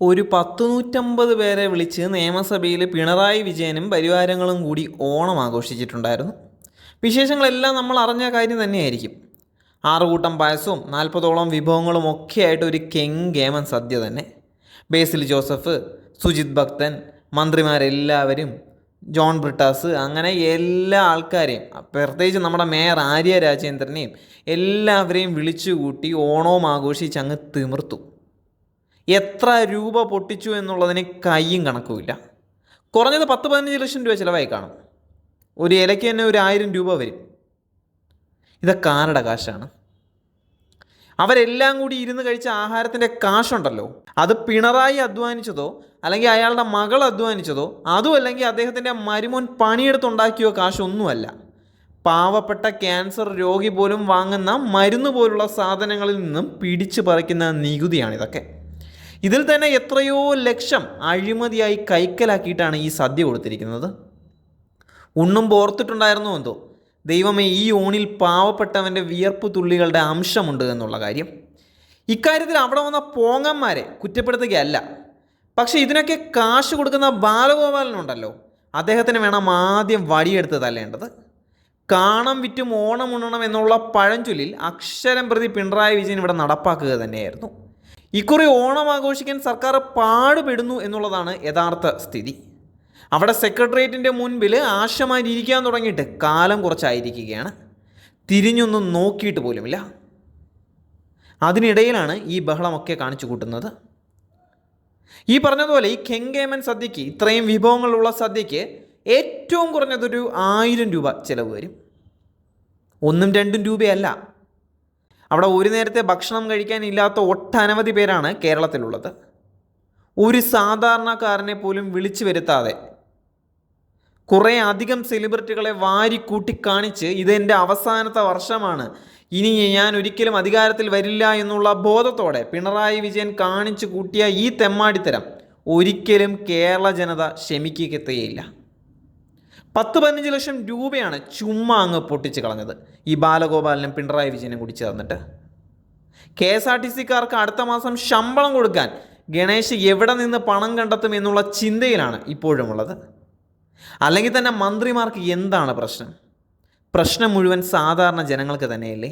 ഒരു പത്ത് നൂറ്റമ്പത് പേരെ വിളിച്ച് നിയമസഭയിൽ പിണറായി വിജയനും പരിവാരങ്ങളും കൂടി ഓണം ആഘോഷിച്ചിട്ടുണ്ടായിരുന്നു. വിശേഷങ്ങളെല്ലാം നമ്മൾ അറിഞ്ഞ കാര്യം തന്നെയായിരിക്കും. ആറുകൂട്ടം പായസവും നാൽപ്പതോളം വിഭവങ്ങളും ഒക്കെയായിട്ട് ഒരു കെങ്കേമൻ സദ്യ തന്നെ. ബേസിൽ ജോസഫ് സുജിത് ഭക്തൻ മന്ത്രിമാരെല്ലാവരും ജോൺ ബ്രിട്ടാസ് അങ്ങനെ എല്ലാ ആൾക്കാരെയും പ്രത്യേകിച്ച് നമ്മുടെ മേയർ ആര്യ രാജേന്ദ്രനെയും എല്ലാവരെയും വിളിച്ചുകൂട്ടി ഓണവും ആഘോഷിച്ച് അങ്ങ് തിമിർത്തു. എത്ര രൂപ പൊട്ടിച്ചു എന്നുള്ളതിന് കൈയും കണക്കുമില്ല. കുറഞ്ഞത് പത്ത് പതിനഞ്ച് ലക്ഷം രൂപ ചിലവായി കാണും. ഒരു ഇലയ്ക്ക് തന്നെ ഒരു ആയിരം രൂപ വരും. ഇതൊക്കെ ആരുടെ കാശാണ്? അവരെല്ലാം കൂടി ഇരുന്ന് കഴിച്ച ആഹാരത്തിന്റെ കാശുണ്ടല്ലോ. അത് പിണറായി അധ്വാനിച്ചതോ അല്ലെങ്കിൽ അയാളുടെ മകൾ അധ്വാനിച്ചതോ അതും അല്ലെങ്കിൽ അദ്ദേഹത്തിന്റെ മരുമോൻ പണിയെടുത്തുണ്ടാക്കിയോ കാശൊന്നുമല്ല. പാവപ്പെട്ട ക്യാൻസർ രോഗി പോലും വാങ്ങുന്ന മരുന്ന് പോലുള്ള സാധനങ്ങളിൽ നിന്നും പിടിച്ചു പറിക്കുന്ന നികുതിയാണിതൊക്കെ. ഇതിൽ തന്നെ എത്രയോ ലക്ഷം അഴിമതിയായി കൈക്കലാക്കിയിട്ടാണ് ഈ സദ്യ കൊടുത്തിരിക്കുന്നത്. ഉണ്ണും ഓർത്തിട്ടുണ്ടായിരുന്നു എന്തോ. ദൈവമേ ഈ ഊണിൽ പാവപ്പെട്ടവന്റെ വിയർപ്പ് തുള്ളികളുടെ അംശമുണ്ട് എന്നുള്ള കാര്യം. ഇക്കാര്യത്തിൽ അവിടെ വന്ന പോങ്ങന്മാരെ കുറ്റപ്പെടുത്തുകയല്ല. പക്ഷേ ഇതിനൊക്കെ കാശ് കൊടുക്കുന്ന ബാലഗോപാലനുണ്ടല്ലോ അദ്ദേഹത്തിന് വേണം ആദ്യം വടിയെടുത്ത് തല്ലേണ്ടത്. കാണം വിറ്റും ഓണം ഉണ്ണണം എന്നുള്ള പഴഞ്ചൊല്ലിൽ അക്ഷരം പ്രതി പിണറായി വിജയൻ ഇവിടെ നടപ്പാക്കുക തന്നെയായിരുന്നു. ഇക്കുറി ഓണം ആഘോഷിക്കാൻ സർക്കാർ പാടുപെടുന്നു എന്നുള്ളതാണ് യഥാർത്ഥ സ്ഥിതി. അവിടെ സെക്രട്ടേറിയറ്റിന്റെ മുൻപിൽ ആശമാരിയിരിക്കാൻ തുടങ്ങിയിട്ട് കാലം കുറച്ചായിരിക്കുകയാണ്. തിരിഞ്ഞൊന്നും നോക്കിയിട്ട് പോലുമില്ല. അതിനിടയിലാണ് ഈ ബഹളമൊക്കെ കാണിച്ചു കൂട്ടുന്നത്. ഈ പറഞ്ഞതുപോലെ ഈ കെങ്കേമൻ സദ്യക്ക് ഇത്രയും വിഭവങ്ങളുള്ള സദ്യക്ക് ഏറ്റവും കുറഞ്ഞതൊരു ആയിരം രൂപ ചിലവ് വരും. ഒന്നും രണ്ടും രൂപയല്ല. അവിടെ ഒരു നേരത്തെ ഭക്ഷണം കഴിക്കാനില്ലാത്ത ഒട്ടനവധി പേരാണ് കേരളത്തിലുള്ളത്. ഒരു സാധാരണക്കാരനെ പോലും വിളിച്ചു വരുത്താതെ കുറേ അധികം സെലിബ്രിറ്റികളെ വാരി കൂട്ടിക്കാണിച്ച് ഇതെന്റെ അവസാനത്തെ വർഷമാണ്. ഇനി ഞാൻ ഒരിക്കലും അധികാരത്തിൽ വരില്ല എന്നുള്ള ബോധത്തോടെ പിണറായി വിജയൻ കാണിച്ചു കൂട്ടിയ ഈ തെമ്മാടിത്തരം ഒരിക്കലും കേരള ജനത ക്ഷമിക്കുകയല്ല പത്ത് പതിനഞ്ച് ലക്ഷം രൂപയാണ് ചുമ്മാ അങ്ങ് പൊട്ടിച്ച് കളഞ്ഞത്. ഈ ബാലഗോപാലനും പിണറായി വിജയനും കൂടി ചേർന്നിട്ട്. കെ എസ് ആർ ടി സിക്കാർക്ക് അടുത്ത മാസം ശമ്പളം കൊടുക്കാൻ ഗണേഷ് എവിടെ നിന്ന് പണം കണ്ടെത്തും എന്നുള്ള ചിന്തയിലാണ് ഇപ്പോഴുമുള്ളത് അല്ലെങ്കിൽ തന്നെ മന്ത്രിമാർക്ക് എന്താണ് പ്രശ്നം? പ്രശ്നം മുഴുവൻ സാധാരണ ജനങ്ങൾക്ക് തന്നെയല്ലേ?